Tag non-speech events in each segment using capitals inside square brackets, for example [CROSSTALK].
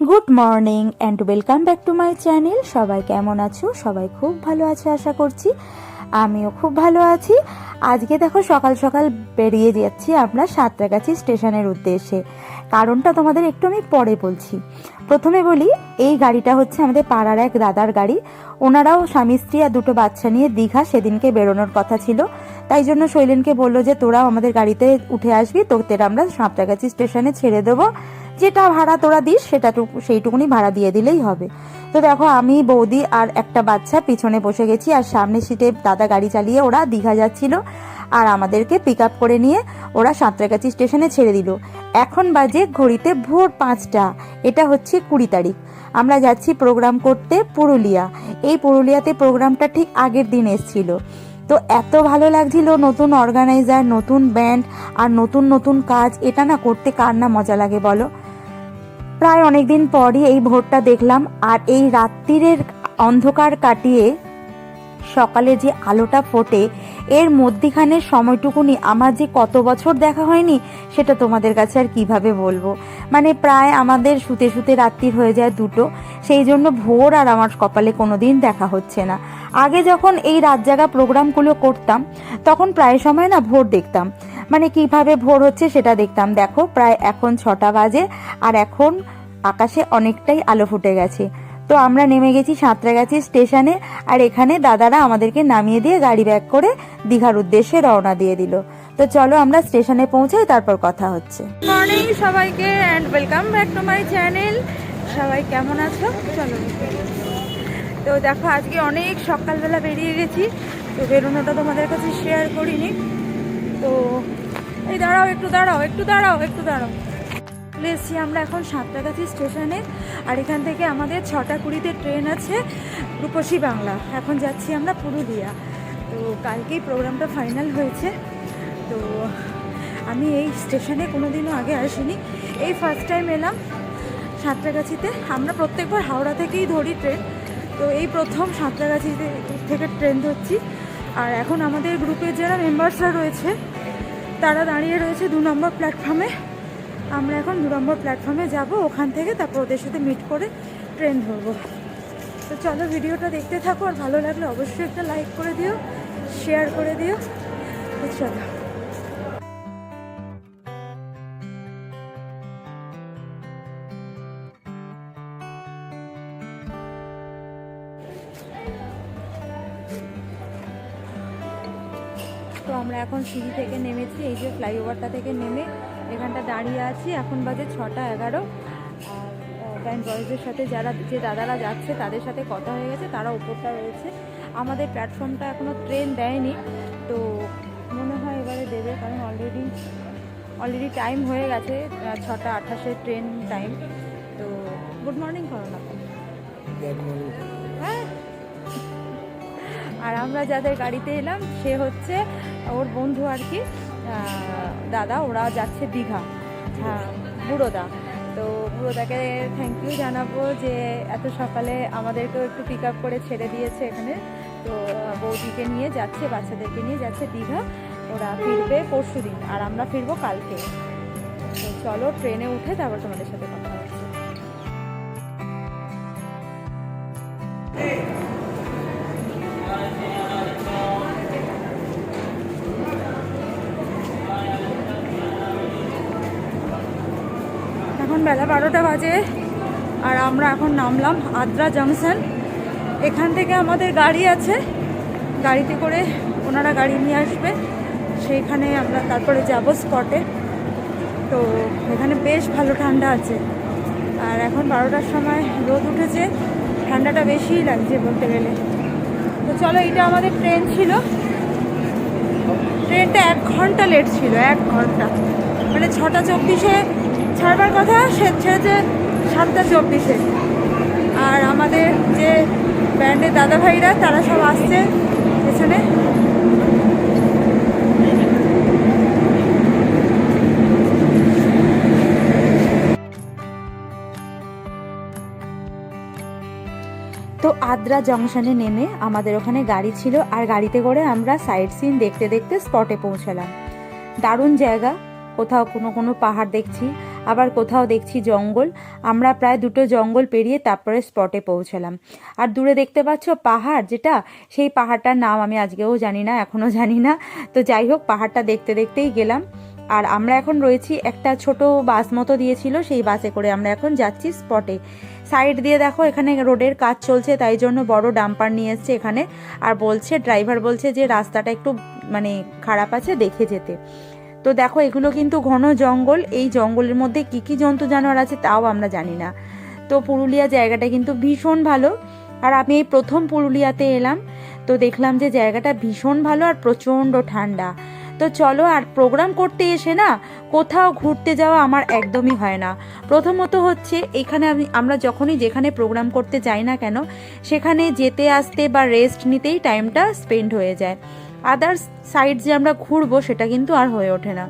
Good morning and welcome back to my channel সবাই কেমন আছো? সবাই খুব ভালো আছে, আশা করছি। আমিও খুব ভালো আছি। আজকে দেখো, সকাল সকাল বেরিয়ে যাচ্ছি আমরা সাঁতরাগাছি স্টেশনের উদ্দেশ্যে। কারণটা তোমাদের একটু আমি পরে বলছি। প্রথমে বলি, এই গাড়িটা হচ্ছে আমাদের পাড়ার এক দাদার গাড়ি। ওনারাও স্বামী, স্ত্রী আর দুটো বাচ্চা নিয়ে দীঘা সেদিনকে বেরোনোর কথা ছিল। তাই জন্য শৈলেনকে বলল যে, তোরাও আমাদের গাড়িতে উঠে আসবি, তোদের আমরা সাঁতরাগাছি স্টেশনে ছেড়ে দেবো। যেটা ভাড়া তোরা দিস, সেটা সেইটুকুনি ভাড়া দিয়ে দিলেই হবে। তো দেখো, আমি, বৌদি আর একটা বাচ্চা পিছনে বসে গেছি, আর সামনে সিটে দাদা গাড়ি চালিয়ে ওরা দীঘা যাচ্ছিল, আর আমাদেরকে পিক আপ করে নিয়ে ওরা সাঁতরাগাছি স্টেশনে ছেড়ে দিল। এখন বাজে ঘড়িতে ভোর পাঁচটা, এটা হচ্ছে কুড়ি তারিখ। আমরা যাচ্ছি প্রোগ্রাম করতে পুরুলিয়া। এই পুরুলিয়াতে প্রোগ্রামটা ঠিক আগের দিন এসছিল। তো এত ভালো লাগছিল নতুন অর্গানাইজার নতুন ব্যান্ড আর নতুন নতুন কাজ, এটা না করতে কার না মজা লাগে বলো? প্রায় অনেকদিন পরই এই ভোরটা দেখলাম আর এই রাত্রিরের অন্ধকার কাটিয়ে সকালে যে আলোটা ফোটে, এর মধ্যিখানের সময়টুকুনি আমার যে কত বছর দেখা হয়নি, সেটা তোমাদের কাছে আর কীভাবে বলব? মানে প্রায় আমাদের শুতে শুতে রাত্রির হয়ে যায় দুটো, সেই জন্য ভোর আর আমার কপালে কোনো দিন দেখা হচ্ছে না। আগে যখন এই রাত জাগা প্রোগ্রামগুলো করতাম, তখন প্রায় সময় না ভোর দেখতাম। মানে কীভাবে ভোর হচ্ছে সেটা দেখতাম। দেখো, প্রায় এখন ছটা বাজে আর এখন আকাশে অনেকটাই আলো ফুটে গেছে। তো আমরা নেমে গেছি সাঁতরাগাছি স্টেশনে আর এখানে দাদারা আমাদেরকে নামিয়ে দিয়ে গাড়ি ব্যাক করে দীঘার উদ্দেশ্যে রওনা দিয়ে দিল। তো চলো আমরা স্টেশনে পৌঁছাই তারপর কথা হচ্ছে। মর্নিং সবাইকে and welcome back to my channel সবাই কেমন আছো? চলো। তো দেখো, আজকে অনেক সকালবেলা বেরিয়ে গেছি। তো বেরোনোটা তোমাদের কাছে শেয়ার করিনি। তো, এই দাঁড়াও, একটু দাঁড়াও একটু দাঁড়াও একটু দাঁড়াও। এসেছি আমরা এখন সাঁতরাগাছি স্টেশনে, আর এখান থেকে আমাদের ছটা কুড়িতে ট্রেন আছে রূপসী বাংলা। এখন যাচ্ছি আমরা পুরুলিয়া। তো কালকেই প্রোগ্রামটা ফাইনাল হয়েছে। তো আমি এই স্টেশনে কোনো দিনও আগে আসিনি। এই ফার্স্ট টাইম এলাম সাঁতরাগাছিতে আমরা প্রত্যেকবার হাওড়া থেকেই ধরি ট্রেন। তো এই প্রথম সাঁতরাগাছিতে থেকে ট্রেন ধরছি। আর এখন আমাদের গ্রুপের যারা মেম্বার্সরা রয়েছে, তারা দাঁড়িয়ে রয়েছে দু নম্বর প্ল্যাটফর্মে আমরা এখন দু নম্বর প্ল্যাটফর্মে যাব, ওখান থেকে তারপর ওদের সাথে মিট করে ট্রেন ধরবো। তো চলো ভিডিওটা দেখতে থাকো, আর ভালো লাগলে অবশ্যই একটা লাইক করে দিও শেয়ার করে দিও। চলো। তো আমরা এখন সিঁড়ি থেকে নেমেছি, এই যে ফ্লাইওভারটা থেকে নেমে এখানটা দাঁড়িয়ে আছি। এখন বাজে ছটা এগারো। আর ব্যান্ড বয়েজের সাথে যারা, যে দাদারা যাচ্ছে তাদের সাথে কথা হয়ে গেছে, তারা উপরটা রয়েছে। আমাদের প্ল্যাটফর্মটা এখনও ট্রেন দেয়নি, তো মনে হয় এবারে দেবে, কারণ অলরেডি অলরেডি টাইম হয়ে গেছে ছটা আঠাশের ট্রেন টাইম তো গুড মর্নিং করো না হ্যাঁ আর আমরা যাদের গাড়িতে এলাম সে হচ্ছে ওর বন্ধু আর কি দাদা ওরা যাচ্ছে দীঘা হ্যাঁ বুড়োদা। তো বুড়োদাকে থ্যাংক ইউ জানাব যে এত সকালে আমাদেরকেও একটু পিক আপ করে ছেড়ে দিয়েছে এখানে। তো বৌদিকে নিয়ে যাচ্ছে বাচ্চাদেরকে নিয়ে যাচ্ছে দীঘা। ওরা ফিরবে পরশু দিন আর আমরা ফিরবো কালকে। তো চলো ট্রেনে উঠে তারপর তোমাদের সাথে কথা হচ্ছে এখন বেলা বারোটা বাজে আর আমরা এখন নামলাম আদ্রা জাংশন। এখান থেকে আমাদের গাড়ি আছে। গাড়িতে করে ওনারা গাড়ি নিয়ে আসবে। সেইখানে আমরা তারপরে যাব স্পটে তো এখানে বেশ ভালো ঠান্ডা আছে। আর এখন বারোটার সময় রোদ উঠেছে। ঠান্ডাটা বেশিই লাগছে বলতে গেলে। তো চলো, এটা আমাদের ট্রেন ছিল। ট্রেনটা এক ঘণ্টা লেট ছিল, এক ঘণ্টা। মানে ছটা চব্বিশে ছাড়বার কথা সে ছেড়েছে সাতটা চব্বিশে। আর আমাদের যে ব্যান্ডের দাদা ভাইরা তারা সব আসছে পেছনে। তো আদ্রা জংশনে নেমে আমাদের ওখানে গাড়ি ছিল, আর গাড়িতে করে আমরা সাইড সিন দেখতে দেখতে স্পটে পৌঁছালাম। দারুণ জায়গা, কোথাও কোনো কোনো পাহাড় দেখছি। আবার কোথাও দেখছি জঙ্গল। আমরা প্রায় দুটো জঙ্গল পেরিয়ে তারপরে স্পটে পৌঁছলাম। আর দূরে দেখতে পাচ্ছ পাহাড় যেটা? সেই পাহাড়টার নাম আমি আজকেও জানি না, এখনও জানি না। তো যাই হোক, পাহাড়টা দেখতে দেখতেই গেলাম। আর আমরা এখন রয়েছি একটা ছোট বাস মতো দিয়েছিল, সেই বাসে করে আমরা এখন যাচ্ছি স্পটে সাইড দিয়ে দেখো, এখানে রোডের কাজ চলছে, তাই জন্য বড় ডাম্পার নিয়ে এসছে এখানে। আর বলছে ড্রাইভার বলছে যে রাস্তাটা একটু মানে খারাপ আছে, দেখে যেতে। তো দেখো, এগুলো কিন্তু ঘন জঙ্গল। এই জঙ্গলের মধ্যে কি কি জন্তু জানোয়ার আছে তাও আমরা জানি না। তো পুরুলিয়া জায়গাটা কিন্তু ভীষণ ভালো। আর আমি এই প্রথম পুরুলিয়াতে এলাম, তো দেখলাম যে জায়গাটা ভীষণ ভালো আর প্রচণ্ড ঠান্ডা। তো চলো, আর প্রোগ্রাম করতে এসে না, কোথাও ঘুরতে যাওয়া আমার একদমই হয় না। প্রথমত হচ্ছে, এখানে আমি, আমরা যখনই যেখানে প্রোগ্রাম করতে যাই না কেন, সেখানে যেতে আসতে বা রেস্ট নিতেই টাইমটা স্পেন্ড হয়ে যায়। আদার্স সাইড যে আমরা ঘুরবো সেটা কিন্তু আর হয়ে ওঠে না।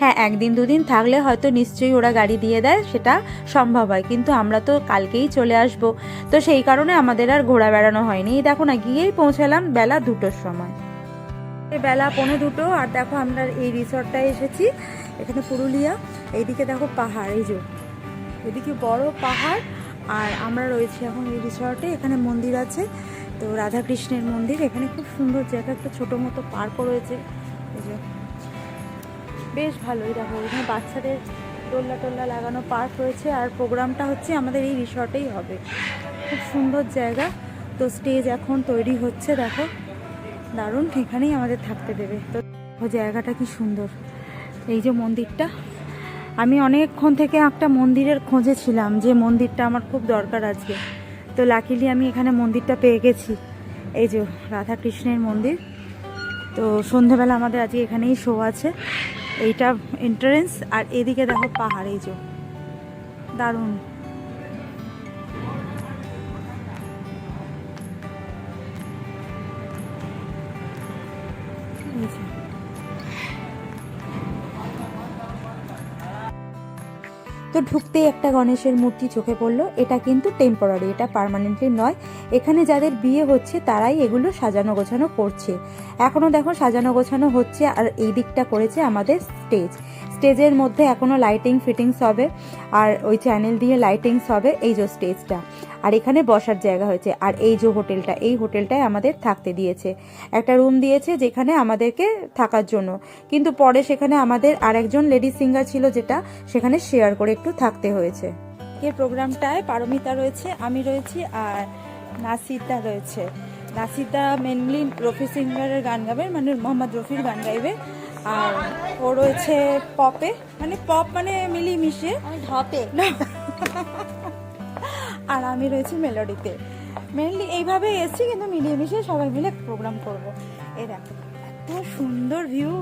হ্যাঁ একদিন দুদিন থাকলে হয়তো নিশ্চয়ই ওরা গাড়ি দিয়ে দেয়, সেটা সম্ভব হয়। কিন্তু আমরা তো কালকেই চলে আসব। তো সেই কারণে আমাদের আর ঘোরা বেড়ানো হয়নি। দেখো না, গিয়েই পৌঁছালাম বেলা দুটোর সময়। বেলা পৌনে দুটো, আর দেখো আমরা এই রিসর্টটায় এসেছি, এখানে পুরুলিয়া, এইদিকে দেখো পাহাড়, এই যে। এদিকে বড় পাহাড়, আর আমরা রয়েছি এখন এই রিসর্টে, এখানে মন্দির আছে। তো রাধাকৃষ্ণের মন্দির, এখানে খুব সুন্দর জায়গা, একটা ছোটো মতো পার্কও রয়েছে। বেশ ভালোই দেখো, এখানে বাচ্চাদের দোল্লা টোল্লা লাগানো পার্ক রয়েছে, আর প্রোগ্রামটা হচ্ছে আমাদের এই রিসর্টেই হবে। খুব সুন্দর জায়গা, তো স্টেজ এখন তৈরি হচ্ছে, দেখো। দারুণ, এখানেই আমাদের থাকতে দেবে। তো জায়গাটা কি সুন্দর, এই যে মন্দিরটা। আমি অনেকক্ষণ থেকে একটা মন্দিরের খোঁজে ছিলাম, যে মন্দিরটা আমার খুব দরকার আজকে। তো লাকিলি আমি এখানে মন্দিরটা পেয়ে গেছি। এই যে রাধাকৃষ্ণের মন্দির। তো সন্ধেবেলা আমাদের আজকে এখানেই শো আছে। এইটা এন্ট্রেন্স আর এদিকে দেখো পাহাড়, এই যে। দারুণ। তো ঢুকতেই একটা গণেশের মূর্তি চোখে পড়ল। এটা কিন্তু টেম্পোরারি এটা পারমানেন্টলি নয়। এখানে যাদের বিয়ে হচ্ছে, তারাই এগুলো সাজানো গোছানো করছে। এখনও দেখো সাজানো গোছানো হচ্ছে আর এই দিকটা করেছে আমাদের স্টেজ স্টেজের মধ্যে এখনও লাইটিং ফিটিংস হবে, আর ওই চ্যানেল দিয়ে লাইটিংস হবে এই যে স্টেজটা। আর এখানে বসার জায়গা হয়েছে, আর এই যে হোটেলটা, এই হোটেলটায় আমাদের থাকতে দিয়েছে। একটা রুম দিয়েছে যেখানে আমাদেরকে থাকার জন্য। কিন্তু পরে সেখানে আমাদের আরেকজন লেডি সিঙ্গার ছিল যেটা, সেখানে শেয়ার করে একটু থাকতে হয়েছে। এই প্রোগ্রামটায় পারমিতা রয়েছে, আমি রয়েছি, আর নাসিদা রয়েছে। নাসিদা মেনলি রফি সিঙ্গারের গান গাবে মানে মোহাম্মদ রফির গান গাইবে। আর ও রয়েছে পপে মানে পপ মানে মিলিয়ে মিশে আমি ধপে আর আমি রয়েছি মেলোডিতে। মেনলি এইভাবে এসছি কিন্তু মিলিয়ে মিশিয়ে সবাই মিলে প্রোগ্রাম করব। এই দেখো এত সুন্দর ভিউ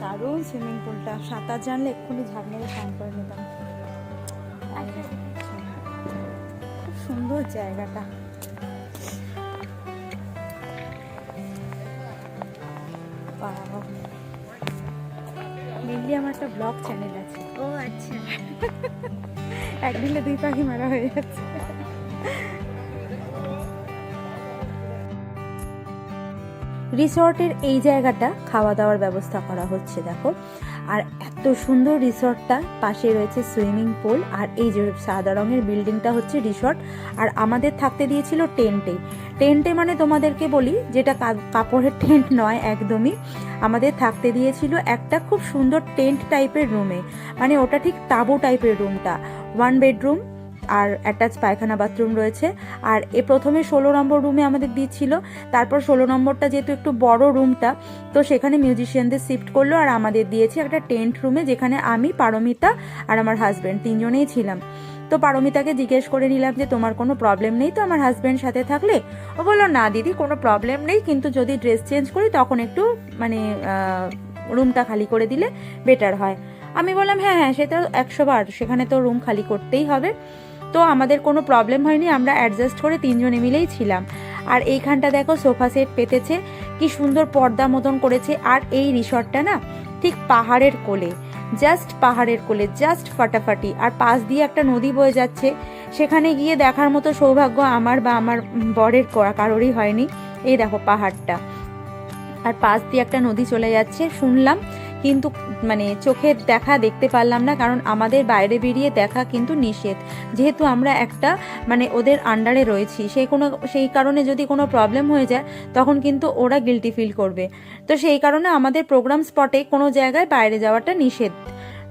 দারুণ সুইমিং পুলটা সাঁতার জানলে এক্ষুনি ঝাঁপ মেরে স্নান করে নিতাম। খুব সুন্দর জায়গাটা। একটা ব্লগ চ্যানেল আছে। ও আচ্ছা। [LAUGHS] একদিনে দুই পাখি মারা হয়ে যাচ্ছে। রিসর্টের এই জায়গাটা খাওয়া দাওয়ার ব্যবস্থা করা হচ্ছে দেখো। আর এত সুন্দর রিসর্টটা পাশে রয়েছে সুইমিং পুল আর এই যে সাদা রঙের বিল্ডিংটা হচ্ছে রিসর্ট আর আমাদের থাকতে দিয়েছিল টেন্টে। টেন্টে মানে তোমাদেরকে বলি যেটা কাপড়ের টেন্ট নয় একদমই। আমাদের থাকতে দিয়েছিল একটা খুব সুন্দর টেন্ট টাইপের রুমে। মানে ওটা ঠিক তাঁবু টাইপের রুমটা। ওয়ান বেডরুম আর অ্যাটাচ পায়খানা বাথরুম রয়েছে। আর এ প্রথমে ষোলো নম্বর রুমে আমাদের দিচ্ছিল। তারপর ষোলো নম্বরটা যেহেতু একটু বড় রুমটা তো সেখানে মিউজিশিয়ানদের শিফট করল আর আমাদের দিয়েছে একটা টেন্ট রুমে যেখানে আমি, পারমিতা আর আমার হাজব্যান্ড তিনজনেই ছিলাম। তো পারমিতাকে জিজ্ঞেস করে নিলাম যে, তোমার কোনো প্রবলেম নেই তো আমার হাজব্যান্ড সাথে থাকলে? ও বলল, না দিদি, কোনো প্রবলেম নেই। কিন্তু যদি ড্রেস চেঞ্জ করি, তখন একটু মানে রুমটা খালি করে দিলে বেটার হয়। আমি বললাম হ্যাঁ হ্যাঁ সে তো একশো বার। সেখানে তো রুম খালি করতেই হবে। তো আমাদের কোনো প্রবলেম হয়নি, আমরা অ্যাডজাস্ট করে তিনজনে মিলেই ছিলাম। আর এইখানটা দেখো সোফা সেট পেতেছে, কি সুন্দর পর্দা মতন করেছে। আর এই রিসর্টটা না ঠিক পাহাড়ের কোলে জাস্ট পাহাড়ের কোলে জাস্ট ফাটাফাটি। আর পাশ দিয়ে একটা নদী বয়ে যাচ্ছে, সেখানে গিয়ে দেখার মতো সৌভাগ্য আমার বা আমার বরের কারোরই হয়নি। এই দেখো পাহাড়টা। আর পাশ দিয়ে একটা নদী চলে যাচ্ছে, শুনলাম কিন্তু মানে চোখের দেখা দেখতে পারলাম না, কারণ আমাদের বাইরে বেরিয়ে দেখা কিন্তু নিষেধ। যেহেতু আমরা একটা মানে ওদের আন্ডারে রয়েছি সেই কোনো, সেই কারণে যদি কোনো প্রবলেম হয়ে যায়, তখন কিন্তু ওরা গিলটি ফিল করবে। তো সেই কারণে আমাদের প্রোগ্রাম স্পটে কোনো জায়গায় বাইরে যাওয়াটা নিষেধ।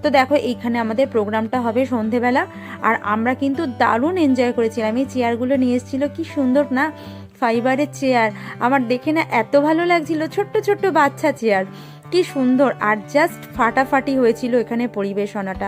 তো দেখো, এইখানে আমাদের প্রোগ্রামটা হবে সন্ধেবেলা, আর আমরা কিন্তু দারুণ এনজয় করেছিলাম। এই চেয়ারগুলো নিয়ে এসেছিল, কি সুন্দর না? ফাইবারের চেয়ার আমার দেখে না এত ভালো লাগছিল, ছোট্ট ছোট্ট বাচ্চা চেয়ার কি সুন্দর আর জাস্ট ফাটাফাটি হয়েছিল এখানে পরিবেশনাটা।